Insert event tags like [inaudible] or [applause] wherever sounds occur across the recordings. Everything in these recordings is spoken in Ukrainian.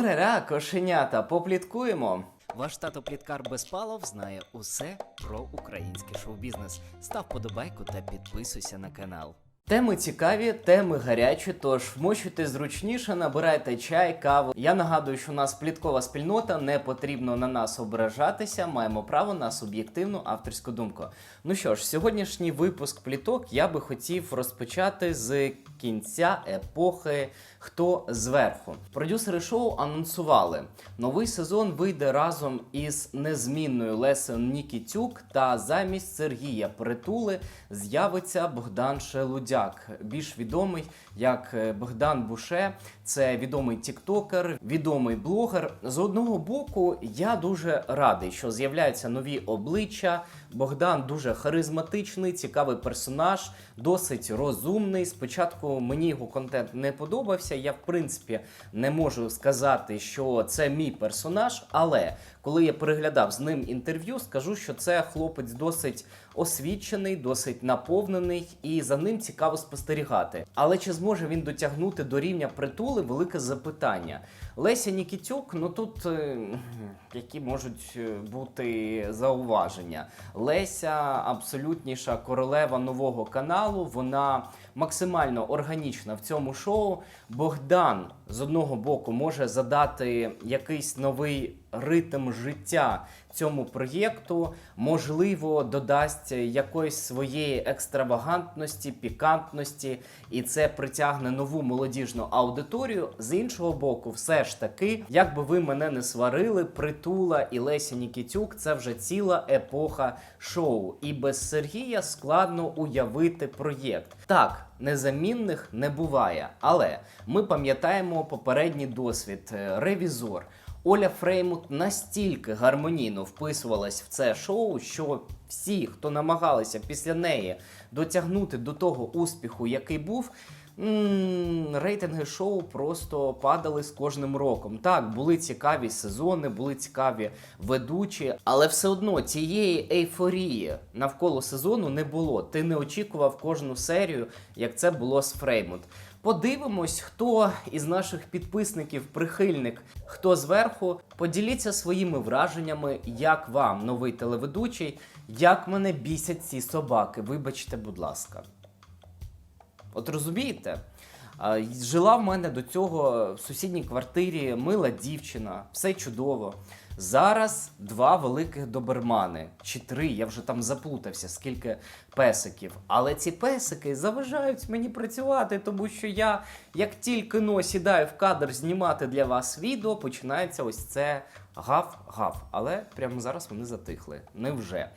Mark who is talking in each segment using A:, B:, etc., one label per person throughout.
A: Урара, кошенята, попліткуємо.
B: Ваш тато Пліткар Безпалов знає усе про український шоу-бізнес. Став подобайку та підписуйся на канал.
A: Теми цікаві, теми гарячі, тож вмочуйте зручніше, набирайте чай, каву. Я нагадую, що у нас пліткова спільнота, не потрібно на нас ображатися, маємо право на суб'єктивну авторську думку. Ну що ж, сьогоднішній випуск пліток я би хотів розпочати з кінця епохи Хто зверху. Продюсери шоу анонсували, новий сезон вийде разом із незмінною Лесею Нікітюк та замість Сергія Притули з'явиться Богдан Шелудяк, більш відомий як е, Богдан Буше. Це відомий тіктокер, відомий блогер. З одного боку, я дуже радий, що з'являються нові обличчя. Богдан дуже харизматичний, цікавий персонаж, досить розумний. Спочатку мені його контент не подобався. Я, в принципі, не можу сказати, що це мій персонаж, але коли я переглядав з ним інтерв'ю, скажу, що це хлопець досить освічений, досить наповнений, і за ним цікаво спостерігати. Але чи зможе він дотягнути до рівня притули? Велике запитання. Леся Нікітюк, ну тут е, які можуть е, бути зауваження. Леся абсолютніша королева нового каналу. Вона максимально органічна в цьому шоу. Богдан з одного боку може задати якийсь новий ритм життя цьому проєкту, можливо, додасть якоїсь своєї екстравагантності, пікантності, і це притягне нову молодіжну аудиторію. З іншого боку, все ж таки, як би ви мене не сварили, притула і Леся Нікітюк це вже ціла епоха шоу. І без Сергія складно уявити проєкт. Так, незамінних не буває, але ми пам'ятаємо попередній досвід е, ревізор. Оля Фреймут настільки гармонійно вписувалась в це шоу, що всі, хто намагалися після неї дотягнути до того успіху, який був. Рейтинги шоу просто падали з кожним роком. Так, були цікаві сезони, були цікаві ведучі, але все одно цієї ейфорії навколо сезону не було. Ти не очікував кожну серію, як це було з Фреймут. Подивимось, хто із наших підписників прихильник, хто зверху. Поділіться своїми враженнями, як вам новий телеведучий, як мене бісять ці собаки. Вибачте, будь ласка. От розумієте? Жила в мене до цього в сусідній квартирі мила дівчина, все чудово. Зараз два великих добермани, чи три, я вже там заплутався, скільки песиків. Але ці песики заважають мені працювати, тому що я, як тільки но сідаю в кадр знімати для вас відео, починається ось це гав-гав. Але прямо зараз вони затихли. Невже?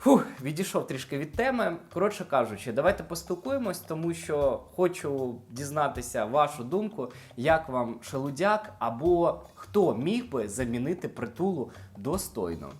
A: Фух, відійшов трішки від теми. Коротше кажучи, давайте поспілкуємось, тому що хочу дізнатися вашу думку, як вам шелудяк, або хто міг би замінити притулу достойно.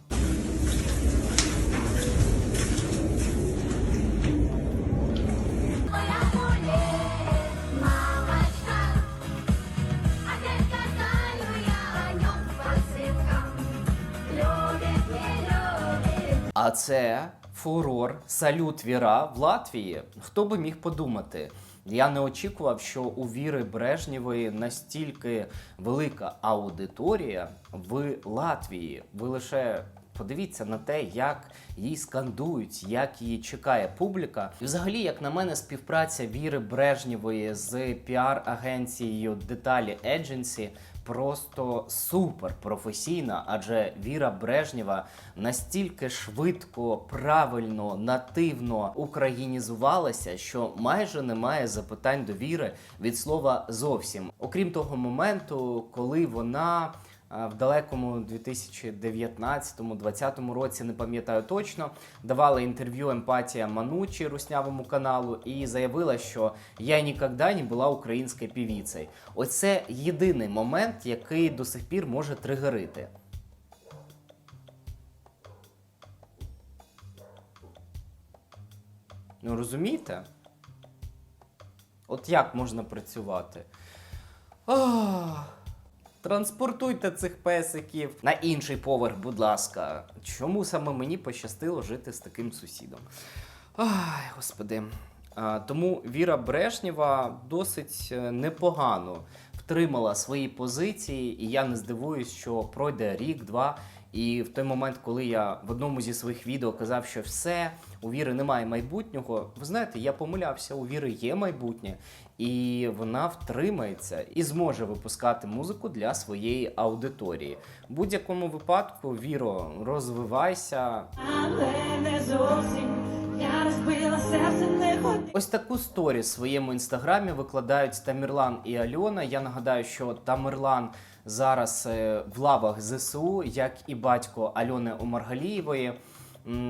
A: А це фурор, салют Віра в Латвії. Хто би міг подумати? Я не очікував, що у Віри Брежнєвої настільки велика аудиторія в Латвії. Ви лише подивіться на те, як її скандують, як її чекає публіка. І взагалі, як на мене, співпраця Віри Брежнєвої з піар-агенцією Деталі Agency просто супер професійна, адже Віра Брежнєва настільки швидко, правильно, нативно українізувалася, що майже немає запитань до віри від слова зовсім. Окрім того моменту, коли вона. В далекому 2019-2020 році, не пам'ятаю точно, давала інтерв'ю Емпатія Манучі руснявому каналу і заявила, що я ніколи не була українською півіцею. Оце єдиний момент, який до сих пір може тригерити. Ну розумієте? От як можна працювати? Ах, транспортуйте цих песиків на інший поверх, будь ласка. Чому саме мені пощастило жити з таким сусідом? Ай, господи. Тому Віра Брешнєва досить е, непогано втримала свої позиції, і я не здивуюсь, що пройде рік-два. І в той момент, коли я в одному зі своїх відео казав, що все, у віри немає майбутнього, ви знаєте, я помилявся, у віри є майбутнє, і вона втримається і зможе випускати музику для своєї аудиторії. В будь-якому випадку, віро, розвивайся,
C: Але не зовсім я розбила серце.
A: Ось таку сторі в своєму інстаграмі викладають Тамірлан і Альона. Я нагадаю, що Тамерлан зараз е, в лавах ЗСУ, як і батько Альони Омаргалієвої.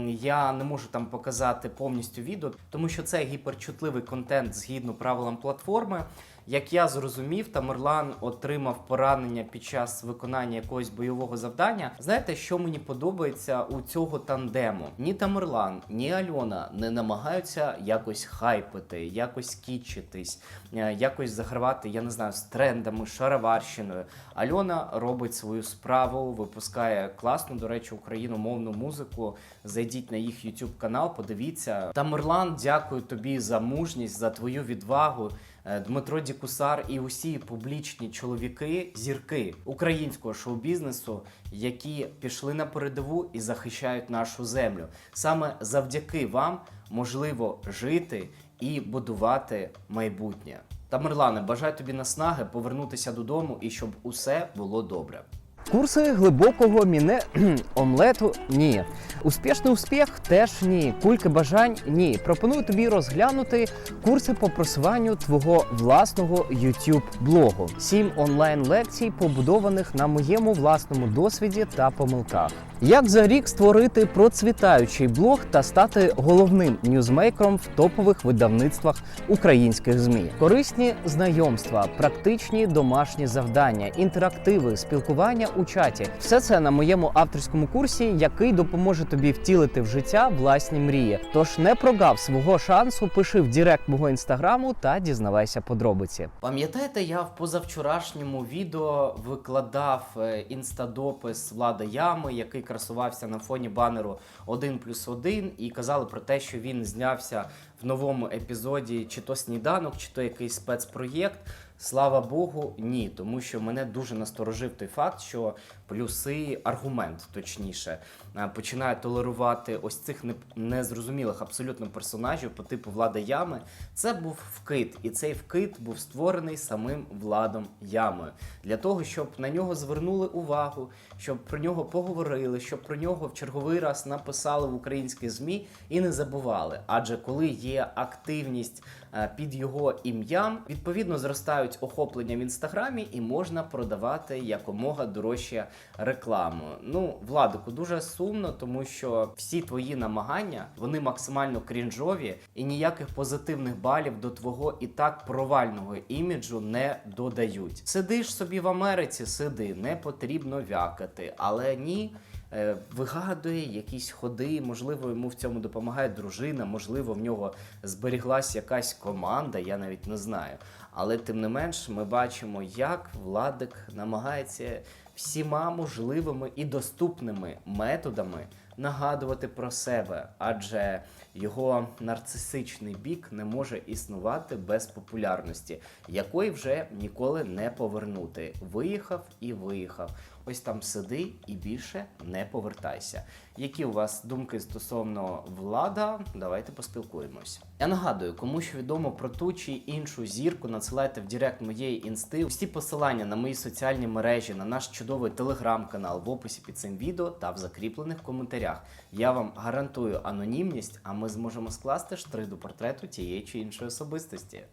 A: Я не можу там показати повністю відео, тому що це гіперчутливий контент згідно правилам платформи. Як я зрозумів, Тамерлан отримав поранення під час виконання якогось бойового завдання. Знаєте, що мені подобається у цього тандему? Ні Тамерлан, ні Альона не намагаються якось хайпити, якось кічитись, е, якось загравати, я не знаю, з трендами, шароварщиною. Альона робить свою справу, випускає класну, до речі, україномовну музику. Зайдіть на їх YouTube канал, подивіться. Тамерлан, дякую тобі за мужність, за твою відвагу. Е, Дмитро Дікусар і усі публічні чоловіки, зірки українського шоу-бізнесу, які пішли на передову і захищають нашу землю. Саме завдяки вам можливо жити і будувати майбутнє. Тамерлане, бажаю тобі наснаги повернутися додому і щоб усе було добре.
D: Курси глибокого міне [clears throat] омлету ні. Успішний успіх теж ні. Кульки бажань ні. Пропоную тобі розглянути курси по просуванню твого власного YouTube блогу. Сім онлайн лекцій, побудованих на моєму власному досвіді та помилках. Як за рік створити процвітаючий блог та стати головним ньюзмейкером в топових видавництвах українських змі, корисні знайомства, практичні домашні завдання, інтерактиви, спілкування у чаті все це на моєму авторському курсі, який допоможе тобі втілити в життя власні мрії. Тож не прогав свого шансу, пиши в директ мого інстаграму та дізнавайся подробиці.
A: Пам'ятаєте, я в позавчорашньому відео викладав е, інстадопис Влада Ями, який красувався на фоні банеру 1 плюс 1, і казали про те, що він знявся в новому епізоді чи то сніданок, чи то якийсь спецпроєкт. Слава Богу, ні, тому що мене дуже насторожив той факт, що плюси, аргумент точніше, е, починає толерувати ось цих незрозумілих абсолютно персонажів по типу Влада Ями. Це був вкид, і цей вкид був створений самим владом Ямою для того, щоб на нього звернули увагу, щоб про нього поговорили, щоб про нього в черговий раз написали в українські змі і не забували. Адже коли є активність е, під його ім'ям, відповідно зростають охоплення в інстаграмі і можна продавати якомога дорожче рекламу. Ну, Владику, дуже сумно, тому що всі твої намагання вони максимально крінжові і ніяких позитивних балів до твого і так провального іміджу не додають. Сидиш собі в Америці, сиди, не потрібно вякати, але ні. е, Вигадує якісь ходи, можливо, йому в цьому допомагає дружина, можливо, в нього зберіглась якась команда, я навіть не знаю. Але тим не менш, ми бачимо, як Владик намагається всіма можливими і доступними методами нагадувати про себе, адже його нарцисичний бік не може існувати без популярності, якої вже ніколи не повернути. Виїхав і виїхав. Ось там сиди і більше не повертайся. Які у вас думки стосовно влада? Давайте поспілкуємось. Я нагадую, кому що відомо про ту чи іншу зірку, надсилайте в директ моєї інсти. Всі посилання на мої соціальні мережі, на наш чудовий телеграм-канал в описі під цим відео та в закріплених коментарях. Я вам гарантую анонімність, а ми зможемо скласти штрих до портрету тієї чи іншої особистості.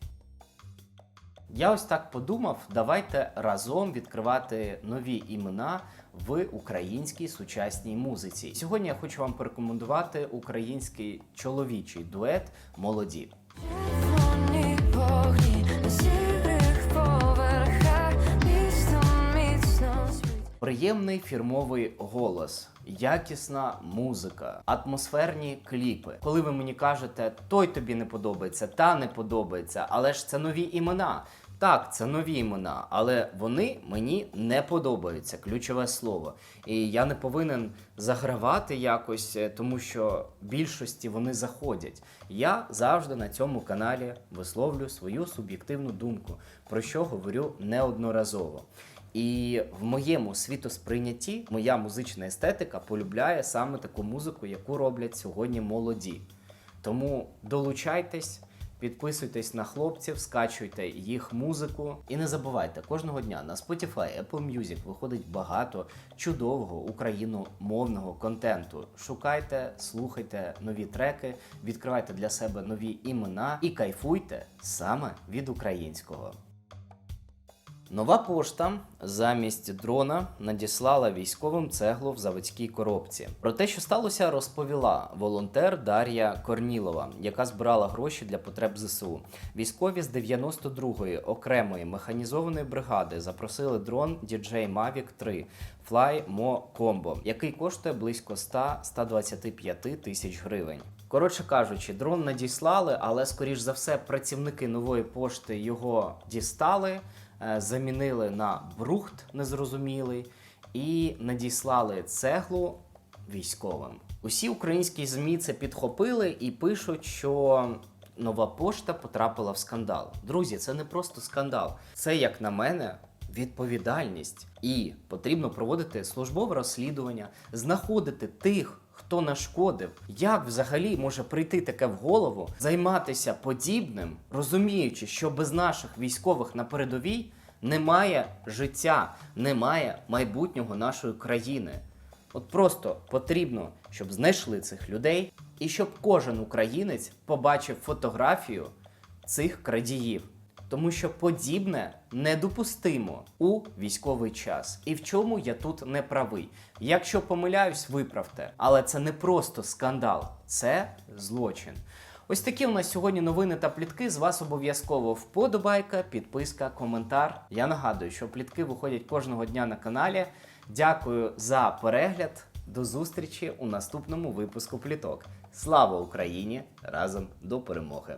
A: Я ось так подумав, давайте разом відкривати нові імена в українській сучасній музиці. Сьогодні я хочу вам порекомендувати український чоловічий дует Молоді. Приємний фірмовий голос, якісна музика, атмосферні кліпи. Коли ви мені кажете, той тобі не подобається, та не подобається, але ж це нові імена. Так, це нові імена, але вони мені не подобаються. Ключове слово. І я не повинен загравати якось, е, тому що більшості вони заходять. Я завжди на цьому каналі висловлю свою суб'єктивну думку, про що говорю неодноразово. І в моєму світосприйнятті моя музична естетика полюбляє саме таку музику, яку роблять сьогодні молоді. Тому долучайтесь, підписуйтесь на хлопців, скачуйте їх музику. І не забувайте, кожного дня на Spotify, Apple Music виходить багато чудового україномовного контенту. Шукайте, слухайте нові треки, відкривайте для себе нові імена і кайфуйте саме від українського. Нова пошта замість дрона надіслала військовим цеглу в заводській коробці. Про те, що сталося, розповіла волонтер Дар'я Корнілова, яка збирала гроші для потреб ЗСУ. Військові з 92-ї окремої механізованої бригади запросили дрон DJI Mavic 3 Fly Mo Combo, який коштує близько 100-125 тисяч гривень. Коротше кажучи, дрон надіслали, але скоріш за все працівники нової пошти його дістали, замінили на брухт незрозумілий і надіслали цеглу військовим. Усі українські змі це підхопили і пишуть, що нова пошта потрапила в скандал. Друзі, це не просто скандал, це як на мене. Відповідальність і потрібно проводити службове розслідування, знаходити тих, хто нашкодив. Як взагалі може прийти таке в голову, займатися подібним, розуміючи, що без наших військових на передовій немає життя, немає майбутнього нашої країни. От просто потрібно, щоб знайшли цих людей, і щоб кожен українець побачив фотографію цих крадіїв. Тому що подібне недопустимо у військовий час. І в чому я тут не правий. Якщо помиляюсь, виправте. Але це не просто скандал, це злочин. Ось такі у нас сьогодні новини та плітки. З вас обов'язково вподобайка, підписка, коментар. Я нагадую, що плітки виходять кожного дня на каналі. Дякую за перегляд. До зустрічі у наступному випуску пліток. Слава Україні! Разом до перемоги!